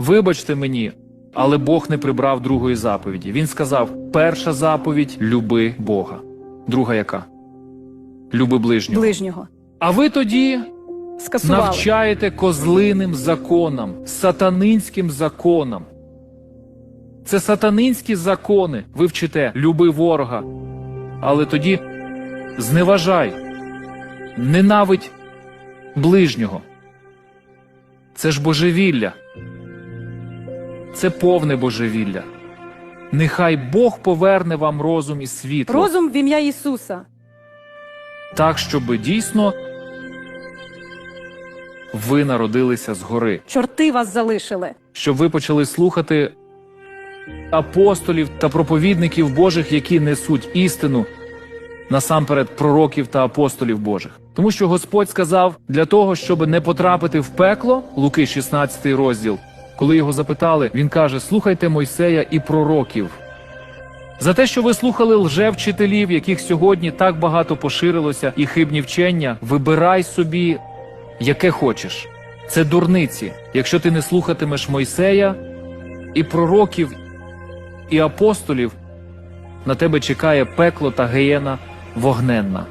Вибачте мені, але Бог не прибрав другої заповіді. Він сказав: перша заповідь люби Бога. Друга яка? Люби ближнього. ближнього. А ви тоді Скасували. навчаєте козлиним законам, сатанинським законам. Це сатанинські закони. Ви вчите, люби ворога. Але тоді зневажай, ненавидь ближнього. Це ж божевілля. Це повне божевілля. Нехай Бог поверне вам розум і світло, Розум в ім'я Ісуса. так, щоб дійсно ви народилися згори. Чорти вас залишили. щоб ви почали слухати апостолів та проповідників Божих, які несуть істину, насамперед пророків та апостолів Божих. Тому що Господь сказав для того, щоб не потрапити в пекло, Луки 16 розділ, коли його запитали, він каже: Слухайте Мойсея і пророків. За те, що ви слухали лжевчителів, яких сьогодні так багато поширилося, і хибні вчення, вибирай собі яке хочеш. Це дурниці. Якщо ти не слухатимеш Мойсея і пророків, і апостолів, на тебе чекає пекло та гієна вогненна.